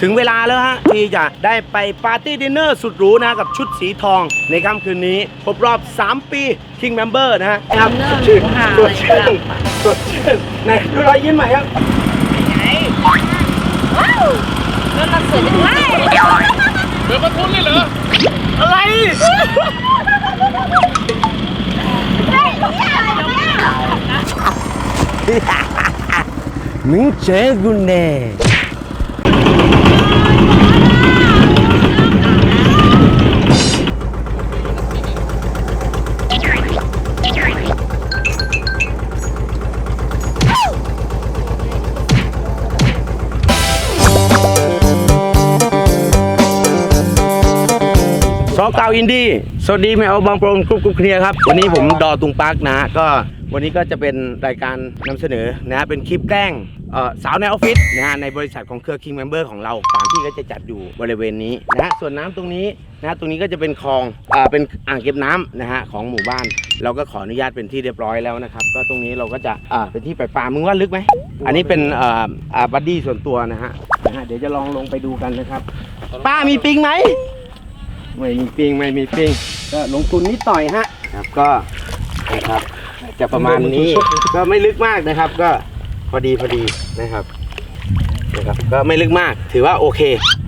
ถึงเวลาแล้วฮะที่จะได้ไปปาร์ตี้ดินเนอร์สุดหรูนะกับชุดสีทอง ในค่ำคืนนี้ครบรอบ 3 ปี King Member นะฮะครับดินเนอร์ชื่อหรูหราตัวเลยชื่อครับตัวชื่อไหนดูรอยยิ้มใหม่ครับว้าวรถเราสวยจังเลยเปิดประทุนเลยเหรอ อะไรมึงเจอกูแน่ซอ เกาอินดี้สวัสดีแมวบางโปรงกรุ๊ปกรุ๊ปเคลียร์ครับ วันนี้ผมดอตุงปาร์กนะก็วันนี้ก็จะเป็นรายการนำเสนอนะฮะเป็นคลิปแกล้งสาวในออฟฟิศนะฮะในบริษัทของเครือ King Member ของเราสามที่ก็จะจัดอยู่บริเวณนี้นะฮะส่วนน้ำตรงนี้นะตรงนี้ก็จะเป็นคลองอ่าเป็นอ่างเก็บน้ำนะฮะของหมู่บ้าน เราก็ขออนุญาตเป็นที่เรียบร้อยแล้วนะครับ ก็ตรงนี้เราก็จะอ่าเป็นที่ปล่อยปลามึงว่าลึกไหมอันนี้เป็นอ่าอ่าบัดดี้ส่วนตัวนะฮะนะฮะเดี๋ยวจะลองลงไปดูกันนะครับ ป้ามีปิงไหม ไม่มีปิ้งไม่มีปิ้งก็ลงทุนนิดหน่อยฮะครับก็นะครับ จะประมาณนี้ก็ไม่ลึกมากนะครับ ก็พอดีพอดีนะครับนะครับก็ไม่ลึกมากถือว่าโอเค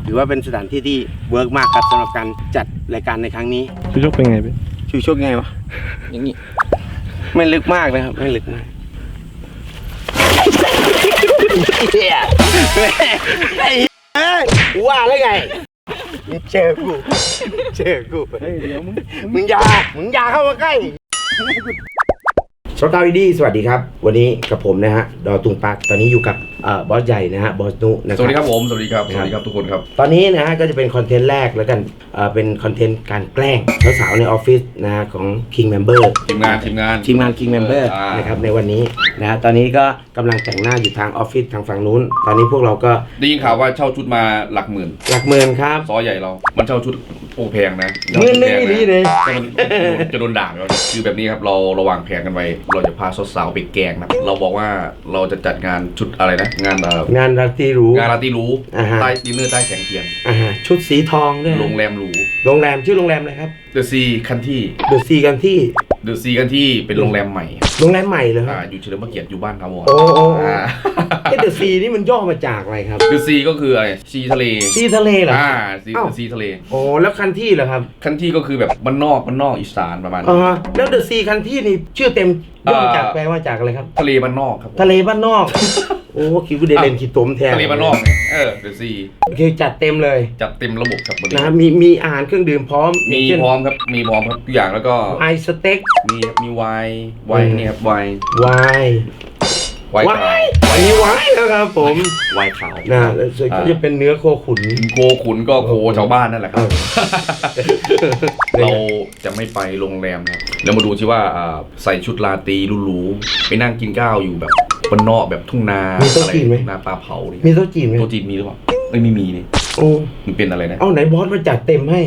ถือว่าเป็นสถานที่ที่เวิร์กมากครับสำหรับการจัดรายการในครั้งนี้พี่ยกเป็นไงพี่ชูชกไงวะอย่างนี้ไม่ลึกมากนะครับ ไม่ลึกมากเหี้ยไอ้เอ้ยว่าแล้วไงมึง เจอกู เจอกู เฮ้ยเดี๋ยวมึง มึงอย่า มึงอย่าเข้ามาใกล้ สกาวอีดี้สวัสดีครับ วันนี้กับผมนะฮะดอตุงปักตอนนี้อยู่กับเอ่อบอสใหญ่นะฮะบอสนุนะคสรับวัสดีครับผมสวัสดีครับคสรับวัสดีครับทุกคนครับ ตอนนี้นะฮะก็จะเป็นคอนเทนต์แรกแล้วกันเอ่อเป็นคอนเทนต์การแกล้งสาวๆในออฟฟิศนะฮะของ King Member ทีมงานทีมงานทีมงาน King Member อ่านนะครับในวันนี้นะฮะตอนนี้ก็กำลังแต่งหน้าอยู่ทางออฟฟิศทางฝั่งนู้น ตอนนี้พวกเราก็ได้ยินข่าวว่าเช่าชุดมาหลักหมื่น หลักหมื่นครับซอใหญ่เรา มันเช่าชุด โอ้แพงนะหมื่นหนึ่งนี่เลยแต่มันจะโดนด่าเราคือแบบนี้ครับเราเราวางแผนกันไว้ เราจะพาสาวๆไปแกล้งนะเราบอกว่าเราจะจัดงานชุดอะไรนะงานเอ่องานราตรีหรูงานราตรีหรูอ่าฮะใต้ดินเนอร์ใต้แสงเทียนอ่าฮะชุดสีทองด้วยโรงแรมหรูโรงแรมชื่อโรงแรมอะไรครับเดอะซีคันที่เดอะซีกันที่ เดอะซีคันที่เป็นโรงแรมใหม่โรงแรมใหม่เลยคอ่ารับอยู่เฉลิมพระเกียรติอยู่บ้านครับวโอ้โอ้โอ้ อ่าเอ๊ะเดอะซีนี่มันย่อมาจากอะไรครับเดอะซีก็คืออะไรซีทะเลซีทะเลเหรอ อ่าซีอ้าว ซีทะเล โอ้แล้วคันที่เหรอครับคันที่ก็คือแบบบ้านนอกบ้านนอกอีสานประมาณอ๋นี้อแล้วเดอะซีคันที่นี่ชื่อเต็มย่อมาจากเอ่อแปลว่าจากอะไรครับ ทะเลบ้านนอกครับผมทะเลบ้านนอก โอ้คิดว่าเดเลนคิดตมแทนทะเลบ้านนอกไงเออเดอะซีโอเคจัดเต็มเลยจัดเต็มระบบครับวันนี้นะมีมีอาหารเครื่องดื่มพร้อมมีเช่นพร้อมครับมีพร้อมครับทุกอย่างแล้วก็ไอสเต็กมีมีไวน์ไวน์อืมเนี่ยครับไวน์ไวน์ ไวน์ขาวอันนี้ไวน์นะครับผมไวน์ขาวนะแล้วส่วนก็จะเป็นเนื้อโคขุนโคขุนก็โคชาวบ้านนั่นแหละครับเออเราจะไม่ไปโรงแรมครับแล้วมาดูที่ว่าอ่าใส่ชุดลาตรีหรูๆไปนั่งกินข้าวอยู่แบบบนนอกแบบทุ่งนามีโต๊ะอะไรจีนไหม ทุ่งนาปลาเผาเนี่ยมีโต๊ะจีนไหมโต๊ะจีนมีหรือเปล่าไม่ไม่มีนี่โอ้มันเป็นอะไรนะ เอาไหนบอสมาจัดเต็มให้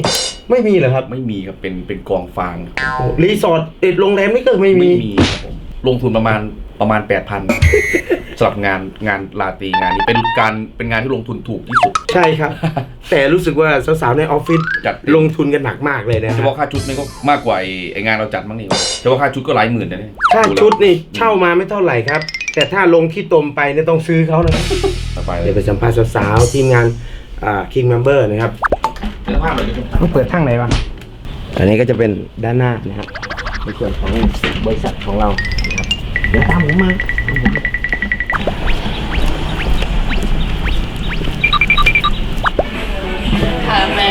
ไม่มีเหรอครับไม่มีครับเป็นเป็นกองฟาง โอ้รีสอร์ทเอ็ดโรงแรมนี่ก็ไม่มีไม่มีครับผมลงทุนประมาณ ประมาณ 8,000สำหรับงานงานลาตรีงานนี้เป็นการเป็นงานที่ลงทุนถูกที่สุด ใช่ครับ แต่รู้สึกว่าสาวๆในออฟฟิศจัดเต็ม ลงทุนกันหนักมากเลยนะเฉฮะพาะค่าชุดนี่ก็มากกว่าไอ้ไอ้งานเราจัดมั้งนี่เฉพาะค่าชุดก็หลายหมื่นนะเนี่ยค่าชุดนี่เช่ามาไม่เท่าไหร่ครับ แต่ถ้าลงที่ตมไปเนี่ยต้องซื้อเขานะต่อไปเลเดี๋ยยวไปสัมภาษณ์สาวๆทีมงานอ่า King Member นะครับเสื้อผ้าเลยดิต้องเปิดทางไหนวะอันนี้ก็จะเป็นด้านหน้านะครับในส่วนของบริษัทของเรานะครับ เดี๋ยวตามผมมาตามผมมาค่ะแม่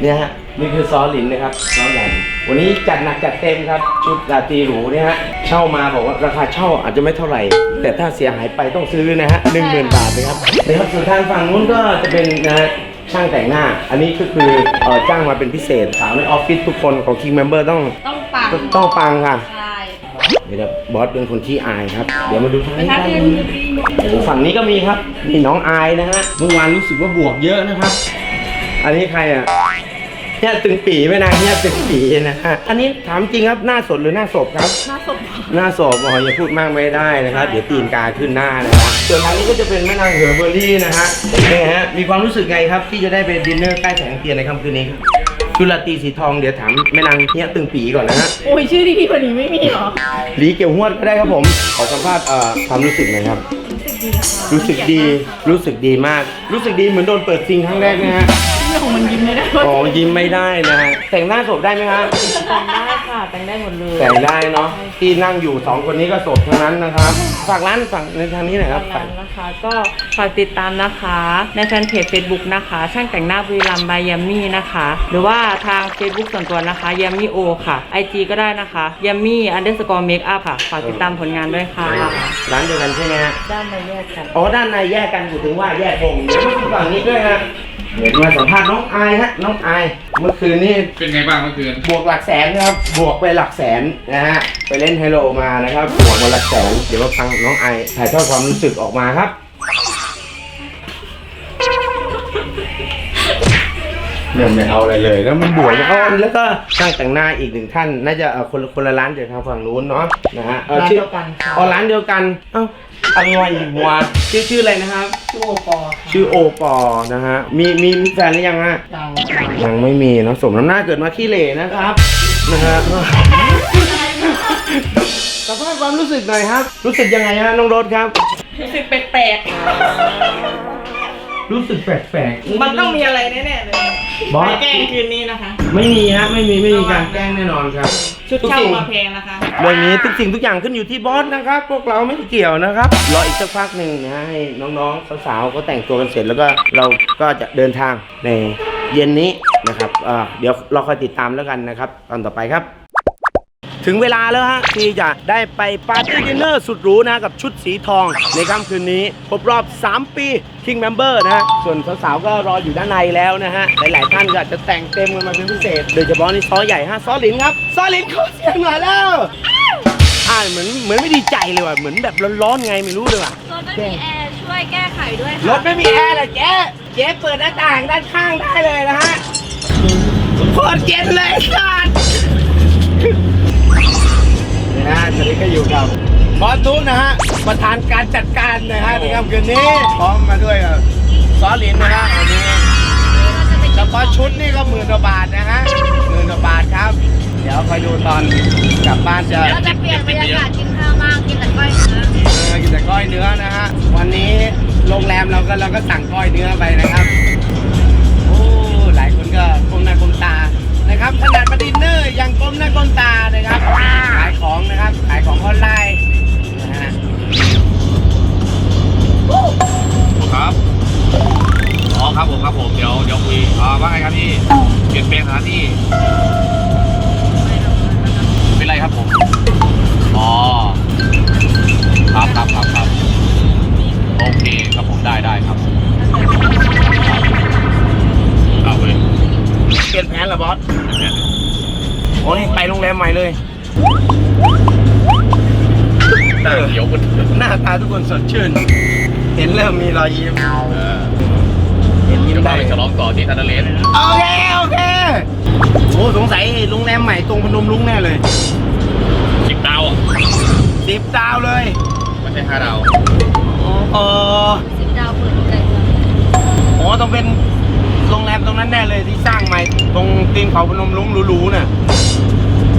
เนี่ยฮะนี่คือซอหลินนะครับซอใหญ่วันนี้จัดหนักจัดเต็มครับ ชุดราตรีหรูเนี่ยฮะเช่ามาบอกว่าราคาเช่าอาจจะไม่เท่าไหร่ แต่ถ้าเสียหายไปต้องซื้อนะฮะหนึ่งหมื่นบาทนะครับนะครับส่วนทางฝั่งนู้นก็จะเป็นนะฮะช่างแต่งหน้า อันนี้ก็คือเออจ้างมาเป็นพิเศษสาวในออฟฟิศทุกคนของ King Member ต้องต้องปัง ต้องปังค่ะใช่ เดี๋ยวนะบอสเป็นคนที่อายครับ เดี๋ยวมาดูทางไปนี้ทักกันเรียนดนตรีโอ้โหฝั่งนี้ก็มีครับ นี่น้องอายนะฮะ เมื่อวานรู้สึกว่าบวกเยอะนะครับ อันนี้ใครอะฮียตึงปีแม่นางเฮียตึงปีนะฮะ อันนี้ถามจริงครับหน้าสดหรือหน้าศพครับ หน้าศพหน้าศพอ๋ออย่าพูดมากไม่ได้นะครับ เดี๋ยวตีนกาขึ้นหน้านะครับส่วนทางนี้ก็จะเป็นแม่นางเหอเบอร์รี่นะฮะนี่ฮะ มีความรู้สึกไงครับที่จะได้ไปดินเนอร์ใกล้แสงเทียนในค่ำคืนนี้ครับ ชุลตีสีทองเดี๋ยวถามแม่นางเฮียตึงปีก่อนนะฮะโอ้ยชื่อดีๆกว่านี้ไม่มีหรอหลีเกี่ยวหวดก็ได้ครับผมขอสัมภาษณ์เอ่อความรู้สึกหน่อยครับ รู้สึกดีรู้สึกดีมาก รู้สึกดีเหมือนโดนเปิดซิงครั้งแรกนะฮะเรื่องของมันยิ้มเลยนะอ๋อยิ้มไม่ได้นะฮะแต่งหน้าศพได้ไหมครับแต่งได้ค่ะ แต่งได้หมดเลย แต่งได้เนาะที่นั่งอยู่สองคนนี้ก็ศพทั้งนั้นนะครับฝากร้านฝากในทางนี้หน่อยครับร้านนะคะก็ฝากติดตามนะคะ ในแฟนเพจ Facebook นะคะ ช่างแต่งหน้าบุรีรัมย์บายยมมี่นะคะ หรือว่าทาง Facebook ส่วนตัวนะคะยมมี่โอค่ะ IG ก็ได้นะคะยมมี่ underscore make up ค่ะ ฝากติดตามผลงานด้วยค่ะ ร้านเดียวกันใช่ไหมฮะ ด้านในแยกกัน อ๋อ ด้านในแยกกันผมถึงว่าแยกวงเดี๋ยวมาดูฝั่งนี้ด้วยฮะ เดี๋ยวมาสัมภาษณ์น้องอายฮะน้องอายเมื่อคืนนี้เป็นไงบ้างเมื่อคืนบวกหลักแสนนะครับบวกไปหลักแสนนะฮะไปเล่นไฮโลมานะครับบวกมาหลักแสนเดี๋ยวมาฟังน้องไอถ่ายทอดความรู้สึกออกมาครับเริ่มไม่เอาอะไรเลยแล้วมันบวกแล้วก็แล้วก็ช่างแต่งหน้าอีกหนึ่งท่าน น่าจะเอ่อคนละคนละร้านจากทางฝั่งนู้นเนาะนะฮะอ่อร้านชื่อเดียวกันค่ะ อ๋อร้านเดียวกันเอ้า อร่อยหัวชื่อชื่ออะไรนะครับ ชื่อโอปอค่ะชื่อโอปอนะฮะ มีมีมีแฟนหรือยังฮะ ดังยังไม่มีเนอะสมน้ำหน้าเกิดมาขี้เหร่นะครับ นะฮะสภาพความรู้สึกหน่อยครับ รู้สึกยังไงฮะน้องรถครับ รู้สึกแปลก รู้สึกแปลกๆมันต้องมีอะไรแน่ๆเลยบอสไปแกล้งคืนนี้นะคะ ไม่มีฮะไม่มีไม่มีการแกล้งแน่นอนครับ ชุดทุกเช่าสิ่งมาแพงนะคะ เรื่องนี้ทุกสิ่งทุกอย่างขึ้นอยู่ที่บอสนะครับ พวกเราไม่เกี่ยวนะครับ รออีกสักพักหนึ่งนะให้น้องๆสาวๆก็แต่งตัวกันเสร็จแล้วก็เราก็จะเดินทางในเย็นนี้นะครับอ่าเดี๋ยวเราคอยติดตามแล้วกันนะครับ ตอนต่อไปครับ ถึงเวลาแล้วฮะที่จะได้ไปปาร์ตี้ดินเนอร์สุดหรูนะกับชุดสีทอง ในค่ำคืนนี้ครบรอบ 3 ปี King Member นะฮะ ส่วนสาวๆก็รออยู่ด้านในแล้วนะฮะ หลายๆท่านก็อาจจะแต่งเต็มกันมาเป็นพิเศษ โดยเฉพาะนี่ซอใหญ่ฮะซอหลินครับซอหลินขอเสียงหน่อยแล้วอ่าเหมือนเหมือนไม่ดีใจเลยว่ะเหมือนแบบร้อนๆไงไม่รู้เลยว่ะรถไม่มีแอร์ช่วยแก้ไขด้วยรค่ะถไม่มีแอร์เหรอเจ๊เจ๊เปิดหน้าต่างด้านข้างได้เลยนะฮะโคตรเย็นเลยสัส นะฮะตอนนี้ก็อยู่กับบอสตุ้นะฮะประธานการจัดการนะฮะในค่ำคืนนี้พร้อมมาด้วยกับซอลินนะฮะวันนี้เฉพาะชุดนี่ก็หมื่นกว่าบาทนะฮะหมื่นกว่าบาทครับ เดี๋ยวคอยดูตอนกลับบ้านจะเราจะเปลี่ยนบรรยากาศกินข้าวมากกินแต่ก้อยเนื้อเออกินแต่ก้อยเนื้อนะฮะวันนี้โรงแรมเราก็เราก็สั่งก้อยเนื้อไปนะครับโอ้หลายคนก็ก้มหน้าก้มตา นะครับขนาดมาดินเนอร์ยังก้มหน้าก้มตานะครับขายของนะครับขายของออนไลน์นะฮะครับอ๋อครับผมครับผมเดี๋ยวเดี๋ยวคุยอ่าว่าไงครับพี่เปลี่ยนแปลงสถานที่เป็นไรครับผมอ๋อครับครับครับครับโอเคครับผมได้ได้ครับเอาเลย ปลี่ยนแผนเหรอบอสโอ้นี่ไปโรงแรมใหม่เลยหน้าเขียวคุณหน้าตาทุกคนสดชื่น เห็นเริ่มมีรอยยิ้มเออเห็นยิ้มเดี๋ยวได้เราไปฉลองต่อที่ทันเดเลสโอเค โอเคโอ้สงสัยโรงแรมใหม่ตรงพนมรุ้งแน่เลยสิบดาวอะสิบดาวเลยไม่ใช่ห้าดาวโอ้สิบดาวเปิดอยู่ไกลจังโหต้องเป็น โรงแรมตรงนั้นแน่เลยที่สร้างใหม่ ตรงตีนเขาพนมรุ้งหรูๆน่ะ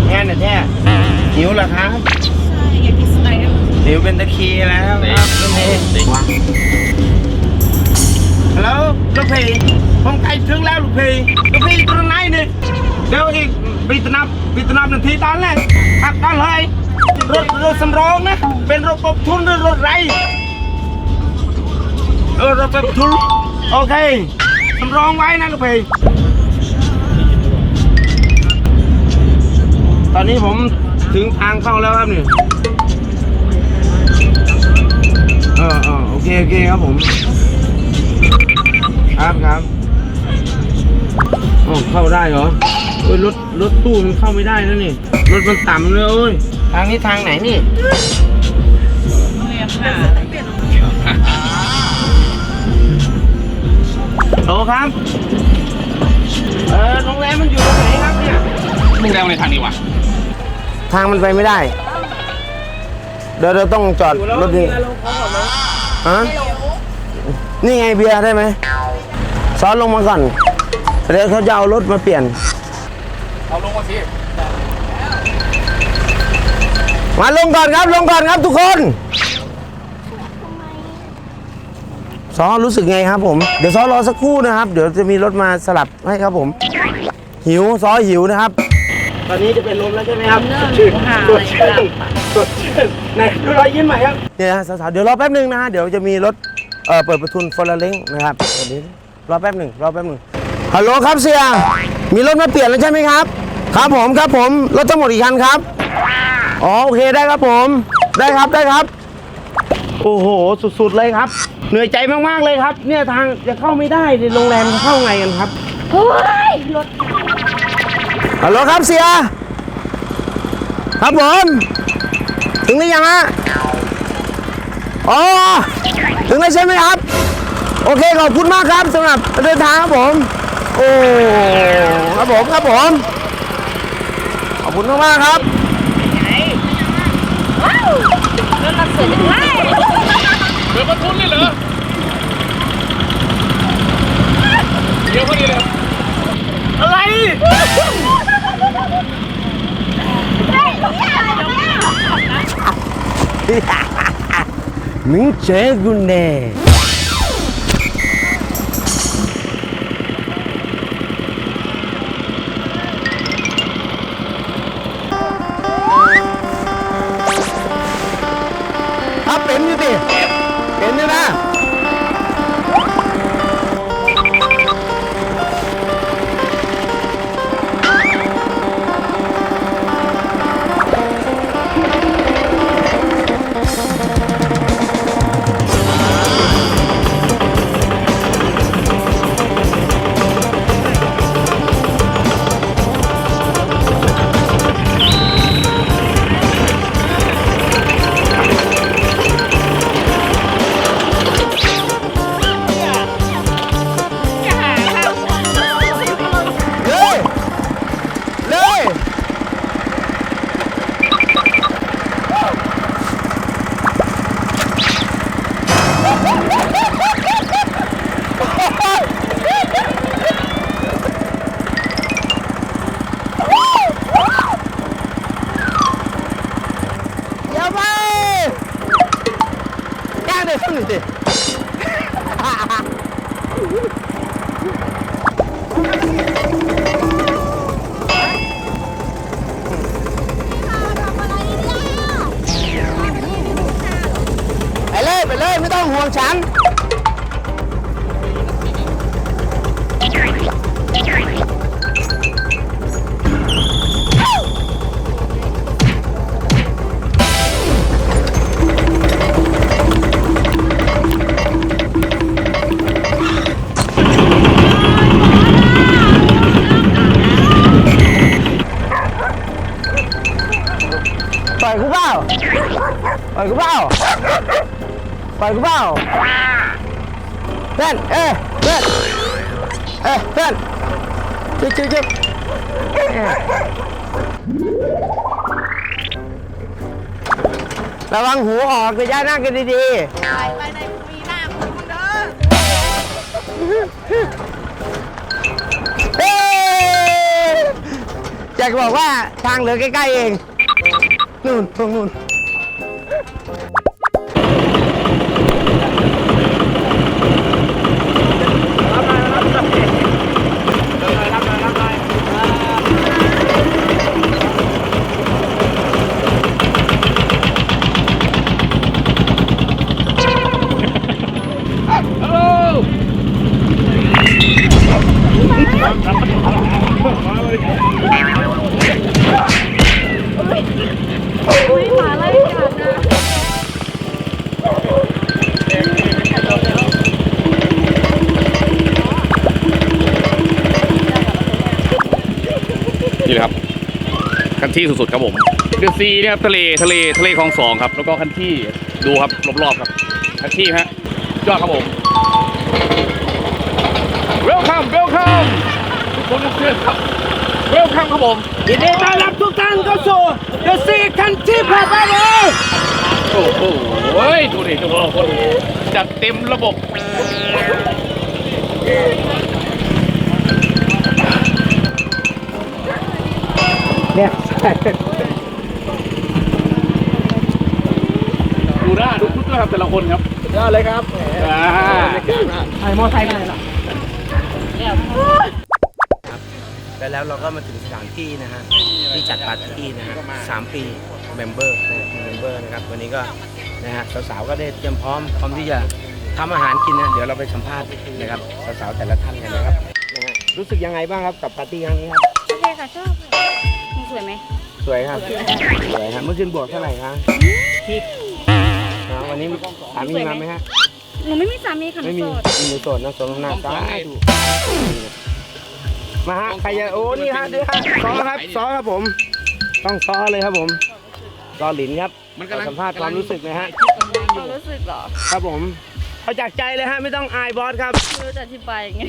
แน่น่ะแท้หิวเหรอครับใช่อยากกินสไตล์หิวเป็นตะคีแล้วครับรถเมย์ฮัลโหลลูกพี่ผมใกล้ถึงแล้วลูกพี่ลูกพี่ตรงไหนนี่เดี๋ยวอีกปีตนับปีตนับนาทีตอนแรกขับตอนเลยรถรถสำรองนะ เป็นรถปบทุนหรือรถไรเออรถปบทุนโอเค สำรองไว้นะลูกพี่ตอนนี้ผมถึงทางเข้าแล้วครับนี่เออเออโอเคโอเคครับผม ครับครับอ๋อเข้าได้เหรอเอ้ยรถรถตู้มันเข้าไม่ได้แล้วนี่ รถมันต่ำเลยเอ้ย ทางนี้ทางไหนนี่ ครับเออโรงแรมมันอยู่ตรงไหนครับเนี่ยมึงแรงในทางนี้วะทางมันไปไม่ได้ เดี๋ยวเราต้องจอดรถนี้ฮะนี่ไงเบียร์ได้ไหมซ้อนลงมาก่อนเดี๋ยวเขาจะเอารถมาเปลี่ยนเอาลงมาสิมาลงก่อนครับลงก่อนครับทุกคน ซอรู้สึกไงครับผม เดี๋ยวซอรอสักครู่นะครับ เดี๋ยวจะมีรถมาสลับให้ครับผม หิวซอหิวนะครับ ตอนนี้จะเป็นลมแล้วใช่ไหมครับสดชื่นสดชื่นสดชื่นไหนดูรอยยิ้มใหม่ครับเนี่ยนะสาวๆเดี๋ยวรอแป๊บหนึ่งนะฮะเดี๋ยวจะมีรถเอ่อเปิดประทุนฟอร์เล้งนะครับเดี๋ยวนี้รอแป๊บหนึ่งรอแป๊บหนึ่งฮัลโหลครับเสียมีรถมาเปลี่ยนแล้วใช่ไหมครับ ครับผมครับผมรถทั้งหมดกี่คันครับอ๋อโอเคได้ครับผม ได้ครับได้ครับ โอ้โห สุดๆเลยครับ เหนื่อยใจมากๆเลยครับ เนี่ยทางจะเข้าไม่ได้ในโรงแรมจะเข้าไงกันครับเฮ้ยรถฮัลโหลครับเสีย ครับผมถึงหรือยังฮะอ๋อถึงแล้วใช่ไหมครับ โอเคขอบคุณมากครับสำหรับเดินทางครับผม โอ้ครับผมครับผมขอบคุณมากๆครับรถเราสวยจังเลยเปิดประทุนเลยเหรอเดี๋ยวพอดีเลยอะไรมึงเจอกูแน่ เลยไม่ต้องห่วงฉัน พื่อนเอ้ยเพื่อนเอ้ยเพื่อนจุ๊บจุ๊บจุ๊บระวังหูออกเลยย่านั่งกันดีไปไปในมีหน้าคุณเด้อ ๆเอ้ยอยากจะบอกว่าทางเหลือใกล้ๆเองนู่นตรงนู่น ที่สุดๆครับผมเดือซีเนี่ยครับทะเลทะเลทะเลคลองสองครับ แล้วก็คันที่ดูครับรอบๆครับคันที่ฮะยอดครับผม welcome welcome คนรับเชิญครับเวลคัมครับผมยินดีต้อนรับทุกท่านเข้าสู่ The Sea Country พาไปเลยโอ้โหเฮ้ยดูดิดูเราคนจัดเต็มระบบ ดูหน้าดูชุดด้วยครับแต่ละคนครับยอดเลยครับอ่าไอ้มอไซค์ไปไหนล่ะและแล้วเราก็มาถึงสถานที่นะฮะที่จัดปาร์ตี้นะฮะสามปีเมมเบอร์นะเมมเบอร์นะครับวันนี้ก็นะฮะสาวๆก็ได้เตรียมพร้อมพร้อมที่จะทำอาหารกินนะเดี๋ยวเราไปสัมภาษณ์นะครับสาวๆแต่ละท่านกันนะครับนะฮะรู้สึกยังไงบ้างครับกับปาร์ตี้ครั้งนี้ครับโอเคค่ะชอบมึง สวยไหมสวยครับ สวยครับ เมื่อคืนบวกเท่าไหร่ครับนะวันนี้สามีมาไหมฮะ หนูไม่มีสามีค่ะหนูไม่มีโสดมีหนูโสดนะสมน้ำหน้าตาดูมาฮะ ใครจะโอ้ นี่ฮะด้วยฮะซอครับซอครับผม ต้องซอเลยครับผมรอหลินครับ มันกำลังสัมภาษณ์ความรู้สึกนะฮะความรู้สึกเหรอ ครับผม เอาจากใจเลยฮะไม่ต้องอายบอสครับ ไม่รู้จะอธิบายยังไง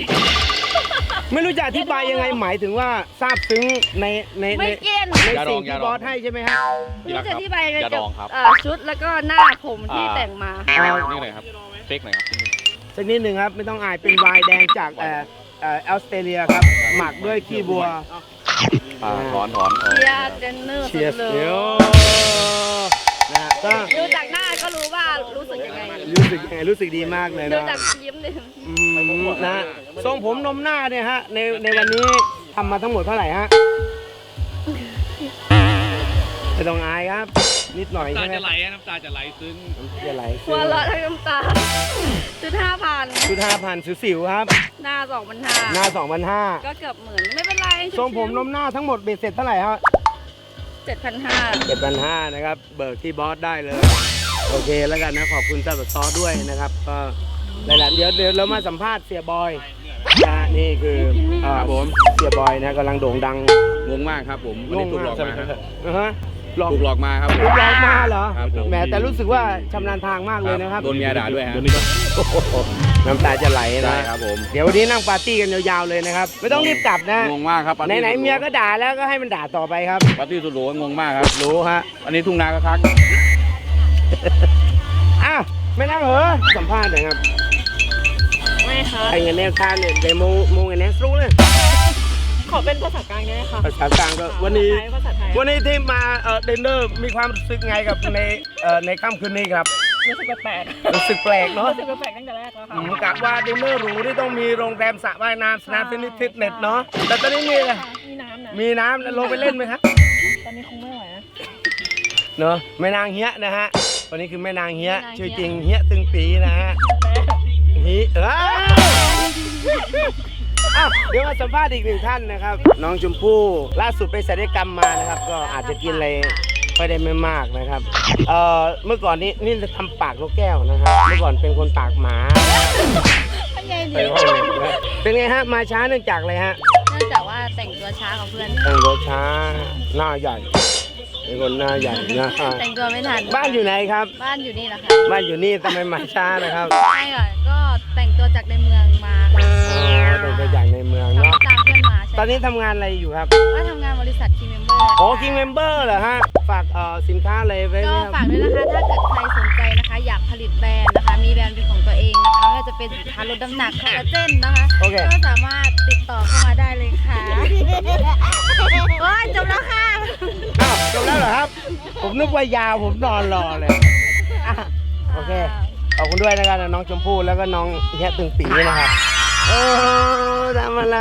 ไม่รู้จะอธิบายยังไงหมายถึงว่าซาบซึ้งในในในไม่เกลียนในสิ่งที่บอสให้ใช่ไหมฮะไม่รู้จะอธิบายยังไงอย่ากัดบองครับ เอ่อชุดแล้วก็หน้าผมที่อ่าแต่งมาเอานี่หน่อยครับเป๊กหน่อยครับสักนิดหนึ่งครับ ไม่ต้องอายเป็นไวน์แดงจากเอ่อเอ่อออสเตรเลียครับ หมักด้วยขี้บัว อ่าถอนถอนถอนเชียร์เจนเนอร์เชียร์เลเดี๋ยว นะฮะดูจากหน้าก็รู้ว่ารู้สึกยังไง รู้สึกยังไงรู้สึกดีมากเลยนะดูจากยิ้มเนี่ยนะทรงผมนมหน้าเนี่ยฮะในในวันนี้ทำมาทั้งหมดเท่าไหร่ฮะไม่ต้องอายครับ นิดหน่อยน้ำตาใช่ไหมจะไหลอะน้ำตาจะไหลซึ้ง อย่าไหลหัวเรละทั้งน้ำตาชุดห้าพันชุดห้าพันสิวๆครับ หน้าสองพันห้าหน้าสองพันห้า ก็เกือบหมื่นไม่เป็นไรทรงผมนมหน้าทั้งหมดเบ็ดเสร็จเท่าไหร่ฮะ 7,500 7,500นะครับ เบิกที่บอสได้เลย โอเคแล้วกันนะขอบคุณซับซอด้วยนะครับ ก็หลายๆเดี๋ยวเดี๋ยวเรามาสัมภาษณ์เสียบอยนะนี่คืออ่าผม เสียบอยนะกำลังโด่งดังงงมากครับผมวันนี้ถูกหลอกมาครับอฮะลอกถูกหลอกมาครับผม หลอกมาเหรอแหมแต่รู้สึกว่าชำนาญทางมากเลยนะครับ โดนเมียด่าด้วยฮะ โดนนี่ก็ น้ำตาจะไหลได้นะ ครับผมเดี๋ยววันนี้นั่งปาร์ตี้กันยาวๆเลยนะครับ ไม่ต้องรีบกลับนะงงมากครับปาร์ตี้ไหนๆเมียก็ด่าแล้วก็ให้มันด่าต่อไปครับ ปาร์ตี้สุดหรูงงมากครับรู้ฮะอันนี้ทุ่งนาก็คักอ้าวไม่นั่งเหรอสัมภาษณ์หน่อยครับ ไม่ค่ะ ไอ้เงินแนวทางเนี่ยเดโมโมงเงินแนวสู้เลยขอเป็นภาษากลางได้ไหมคะภาษากลางก็วันนี้ ภาษาไทยวันนี้ที่มาเอ่อเดนเนอร์มีความรู้สึกไงกับในเอ่อในค่ำคืนนี้ครับ รู้สึกแปลกรู้สึกแปลกๆเนาะรู้สึกแปลกๆตั้งแต่แรกแล้วค่ะอืมกะว่าดินเนอร์หรูที่ต้องมีโรงแรมสระว่ายน้ำสนามเทนนิสฟิตเนสเนาะแต่ตอนนี้มีอะไรมีน้ำนะมีน้ำแล้วลงไปเล่นไหมครับตอนนี้คงไม่ไหวนะเนาะแม่นางเฮียนะฮะวันนี้คือแม่นางเฮียชื่อจริงเฮียตึงปีนะฮะฮีเอ้ยอ้าวเดี๋ยวมาสัมภาษณ์อีกหนึ่งท่านนะครับ น้องชมพู่ล่าสุดไปศัลยกรรมมานะครับ ก็อาจจะกินอะไร ไม่ได้ไม่มากนะครับ เอ่อเมื่อก่อนนี้นี่จะทำปากลูกแก้วนะครับเมื่อก่อนเป็นคนปากหมาเป็นไงไปดีห้องเลยนะเป็นไงฮะมาช้าเนื่องจากอะไรฮะเนื่องจากว่าแต่งตัวช้าของเพื่อน แต่งตัวช้าหน้าใหญ่เป็นคนหน้าใหญ่นะแต่งตัวไม่ทัน บ้านอยู่ไหนครับ บ้านอยู่นี่แหละค่ะบ้านอยู่นี่ทำไมมาช้านะครับใช่ค่ะก็แต่งตัวจากในเมืองมาค่ะอ๋อแต่งตัวจากในเมืองทำเนาะ ตามเพื่อนมาใช่ตอนนี้ทำงานอะไรอยู่ครับก็ทำงานบริษัทคีเมมเบอร์โอ้คิงเมมเบอร์เหรอฮะ ฝากเอ่อสินค้าอะไรไว้ไหมก็ครับ ฝากด้วยนะคะ ถ้าเกิดใครสนใจนะคะ อยากผลิตแบรนด์นะคะ มีแบรนด์เป็นของตัวเองนะคะไม่ว่าจะเป็นสินค้าลดน้ำหนักคอลลาเจนนะคะ โอเค ก็สามารถติดต่อเข้ามาได้เลยค่ะ โอ้ยจบแล้วค่ะ อ้าวจบแล้วเหรอครับ ผมนึกว่ายาวผมนอนรอเลยอะโอเค ขอบคุณด้วยนะครับน้องชมพู่แล้วก็น้องเฮียตึงปีนะครับ โอ้ทำอะไร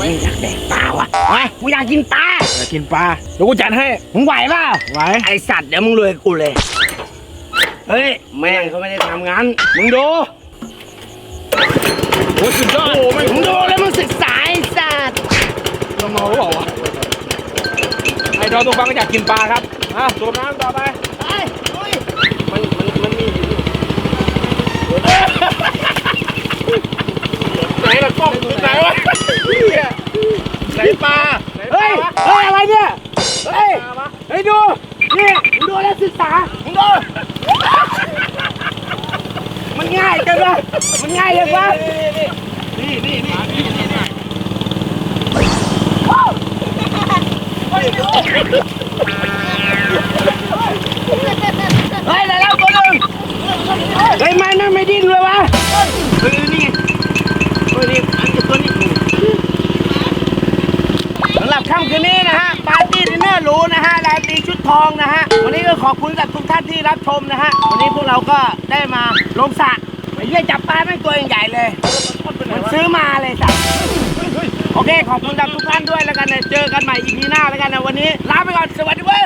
มึงอยากแดกปลาวะวะกูอยากกินปลาอยากกินปลาเดี๋ยวกูจัดให้มึงไหวเปล่าไหวไอสัตว์เดี๋ยวมึงรวยกูเลย เฮ้ย แม่งเขาไม่ได้ทำงานมึงดูโอ้สุดยอดมึงดูแล้วมึงศึกษาไอสัตว์เราเมาหรือเปล่าวะไอ้ดอนตรงบังก็อยากกินปลาครับอะสูบน้ำต่อไปไปลุยมันมันมันมีอยู่ไหนล่ะกล้องไหนวะ ไหนปลาเฮ้ย เฮ้ย อะไรเนี่ย เฮ้ย เฮ้ย ดู นี่มึงดูแล้วศึกษามึงดู มันง่ายกันปะมันง่ายเลยปะนี่นี่นี่นี่นี่นี่เฮ้ยแล้วแล้วคนหนึ่งเฮ้ยไม่นั่นไม่ดิ้นเลยวะเฮ้ยนี่เฮ้ยนี่ ค่ำคืนนี้นะฮะปาร์ตี้ดินเนอร์หรูนะฮะราตรีชุดทองนะฮะวันนี้ก็ขอบคุณกับทุกท่านที่รับชมนะฮะวันนี้พวกเราก็ได้มาลงสระไปเยี่ยจับปลาแม่งตัวใหญ่เลยมันซื้อมาเลยสัตว์โอเคขอบคุณกับทุกท่านด้วยแล้วกันนะเจอกันใหม่อีพีหน้าแล้วกันนะวันนี้ลาไปก่อนสวัสดีเว้ย